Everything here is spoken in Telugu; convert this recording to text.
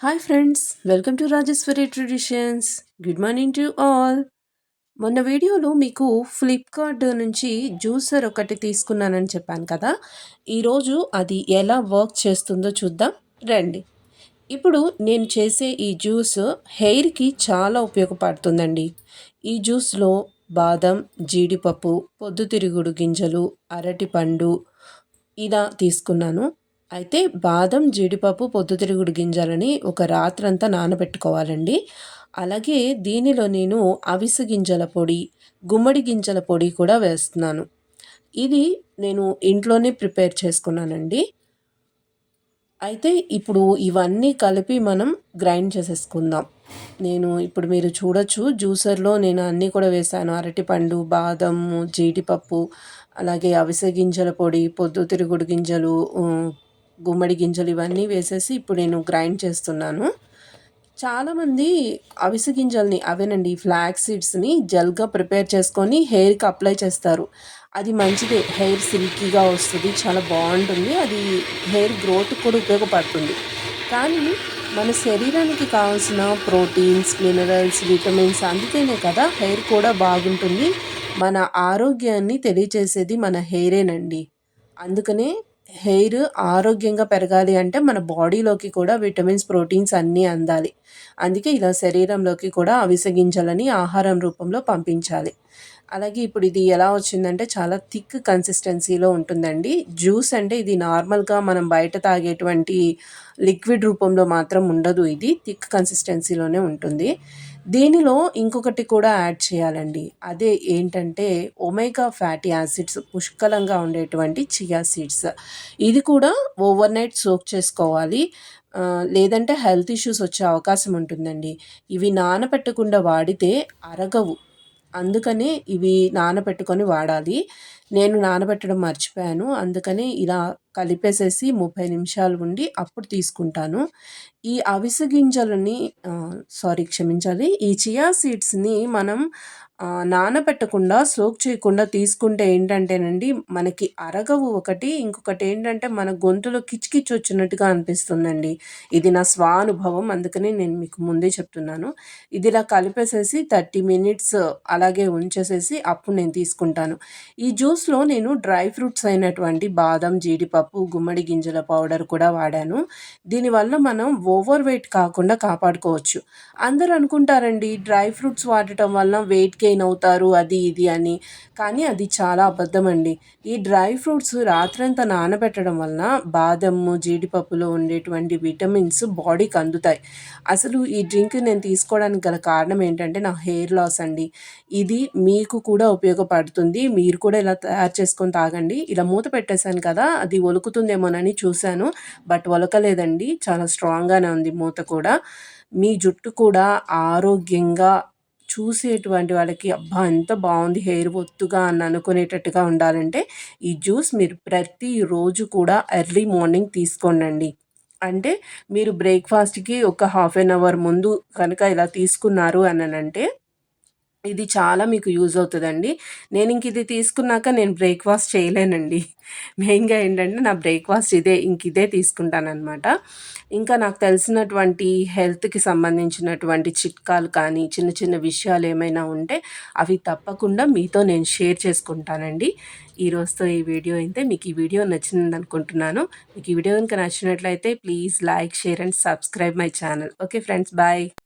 Hi friends welcome to Rajeshwari traditions good morning to all మొన్న వీడియోలో మీకు ఫ్లిప్కార్ట్ నుంచి జ్యూసర్ ఒకటి తీసుకున్నానని చెప్పాను కదా. ఈరోజు అది ఎలా వర్క్ చేస్తుందో చూద్దాం. రండి. ఇప్పుడు నేను చేసే ఈ జ్యూస్ హెయిర్కి చాలా ఉపయోగపడుతుందండి. ఈ జ్యూస్లో బాదం జీడిపప్పు పొద్దుతిరుగుడు గింజలు అరటిపండు ఇలా తీసుకున్నాను. అయితే బాదం జీడిపప్పు పొద్దుతిరుగుడు గింజలని ఒక రాత్రంతా నానబెట్టుకోవాలండి. అలాగే దీనిలో నేను అవిసె గింజల పొడి గుమ్మడి గింజల పొడి కూడా వేస్తున్నాను. ఇది నేను ఇంట్లోనే ప్రిపేర్ చేసుకున్నానండి. అయితే ఇప్పుడు ఇవన్నీ కలిపి మనం గ్రైండ్ చేసేసుకుందాం. నేను ఇప్పుడు మీరు చూడొచ్చు జ్యూసర్లో నేను అన్నీ కూడా వేసాను. అరటిపండు బాదము జీడిపప్పు అలాగే అవిసె గింజల పొడి పొద్దుతిరుగుడు గింజలు గుమ్మడి గింజలు ఇవన్నీ వేసేసి ఇప్పుడు నేను గ్రైండ్ చేస్తున్నాను. చాలామంది అవిసె గింజల్ని అవేనండి ఫ్లాక్ సీడ్స్ని జెల్గా ప్రిపేర్ చేసుకొని హెయిర్కి అప్లై చేస్తారు. అది మంచిది. హెయిర్ సిల్కీగా వస్తుంది చాలా బాగుంటుంది. అది హెయిర్ గ్రోత్ కూడా ఉపయోగపడుతుంది. కానీ మన శరీరానికి కావాల్సిన ప్రోటీన్స్ మినరల్స్ విటమిన్స్ అందుకనే కదా హెయిర్ కూడా బాగుంటుంది. మన ఆరోగ్యాన్ని తెలియచేసేది మన హెయిరేనండి. అందుకనే హెయిర్ ఆరోగ్యంగా పెరగాలి అంటే మన బాడీలోకి కూడా విటమిన్స్ ప్రోటీన్స్ అన్నీ అందాలి. అందుకే ఇలా శరీరంలోకి కూడా అవిసె గింజలని ఆహారం రూపంలో పంపించాలి. అలాగే ఇప్పుడు ఇది ఎలా వచ్చిందంటే చాలా థిక్ కన్సిస్టెన్సీలో ఉంటుందండి. జ్యూస్ అంటే ఇది నార్మల్గా మనం బయట తాగేటువంటి లిక్విడ్ రూపంలో మాత్రం ఉండదు ఇది. థిక్ కన్సిస్టెన్సీలోనే ఉంటుంది. దీనిలో ఇంకొకటి కూడా యాడ్ చేయాలండి. అదే ఏంటంటే ఒమేగా ఫ్యాటీ యాసిడ్స్ పుష్కలంగా ఉండేటువంటి చియా సీడ్స్. ఇది కూడా ఓవర్ నైట్ సోక్ చేసుకోవాలి. లేదంటే హెల్త్ ఇష్యూస్ వచ్చే అవకాశం ఉంటుందండి. ఇవి నానబెట్టకుండా వాడితే అరగవు. అందుకనే ఇవి నానబెట్టుకొని వాడాలి. నేను నానబెట్టడం మర్చిపోయాను. అందుకని ఇలా కలిపేసేసి ముప్పై నిమిషాలు ఉండి అప్పుడు తీసుకుంటాను. ఈ అవిసె గింజలని సారీ క్షమించాలి ఈ చియా సీడ్స్ని మనం నానబెట్టకుండా సోక్ చేయకుండా తీసుకుంటే ఏంటంటేనండి మనకి అరగవు ఒకటి ఇంకొకటి ఏంటంటే మన గొంతులో కిచ్కిచ్ వచ్చినట్టుగా అనిపిస్తుందండి. ఇది నా స్వానుభవం అందుకని నేను మీకు ముందే చెప్తున్నాను. ఇది ఇలా కలిపేసేసి థర్టీ మినిట్స్ అలాగే ఉంచేసేసి అప్పుడు నేను తీసుకుంటాను. ఈ జ్యూస్లో నేను డ్రై ఫ్రూట్స్ అయినటువంటి బాదం జీడిపప్పు పప్పు గుమ్మడి గింజల పౌడర్ కూడా వాడాను. దీనివల్ల మనం ఓవర్ వెయిట్ కాకుండా కాపాడుకోవచ్చు. అందరూ అనుకుంటారండి డ్రై ఫ్రూట్స్ వాడటం వల్ల వెయిట్ గెయిన్ అవుతారు అది ఇది అని. కానీ అది చాలా అబద్ధం అండి ఈ డ్రై ఫ్రూట్స్ రాత్రంతా నానబెట్టడం వలన బాదము జీడిపప్పులో ఉండేటువంటి విటమిన్స్ బాడీకి అందుతాయి. అసలు ఈ డ్రింక్ నేను తీసుకోవడానికి గల కారణం ఏంటంటే నా హెయిర్ లాస్ అండి. ఇది మీకు కూడా ఉపయోగపడుతుంది. మీరు కూడా ఇలా తయారు చేసుకొని తాగండి. ఇలా మూత పెట్టేశాను కదా అది ఒలుకుతుందేమోనని చూశాను. బట్ ఒలకలేదండి. చాలా స్ట్రాంగ్గానే ఉంది మూత కూడా. మీ జుట్టు కూడా ఆరోగ్యంగా చూసేటువంటి వాళ్ళకి అబ్బా ఎంత బాగుంది హెయిర్ ఒత్తుగా అని అనుకునేటట్టుగా ఉండాలంటే ఈ జ్యూస్ మీరు ప్రతిరోజు కూడా ఎర్లీ మార్నింగ్ తీసుకోండి అంటే మీరు బ్రేక్ఫాస్ట్కి ఒక హాఫ్ అన్ అవర్ ముందు కనుక ఇలా తీసుకున్నారు అని అంటే ఇది చాలా మీకు యూజ్ అవుతుందండి. నేను ఇంక ఇది తీసుకున్నాక నేను బ్రేక్ఫాస్ట్ చేయలేనండి. మెయిన్గా ఏంటంటే నా బ్రేక్ఫాస్ట్ ఇదే ఇంక ఇదే తీసుకుంటానమాట ఇంకా నాకు తెలిసినటువంటి హెల్త్కి సంబంధించినటువంటి చిట్కాలు కానీ చిన్న చిన్న విషయాలు ఏమైనా ఉంటే అవి తప్పకుండా మీతో నేను షేర్ చేసుకుంటానండి. ఈరోజుతో ఈ వీడియో అయితే మీకు ఈ వీడియో నచ్చింది అనుకుంటున్నాను. మీకు ఈ వీడియో కనుక నచ్చినట్లయితే please like share and subscribe my channel. Okay friends bye.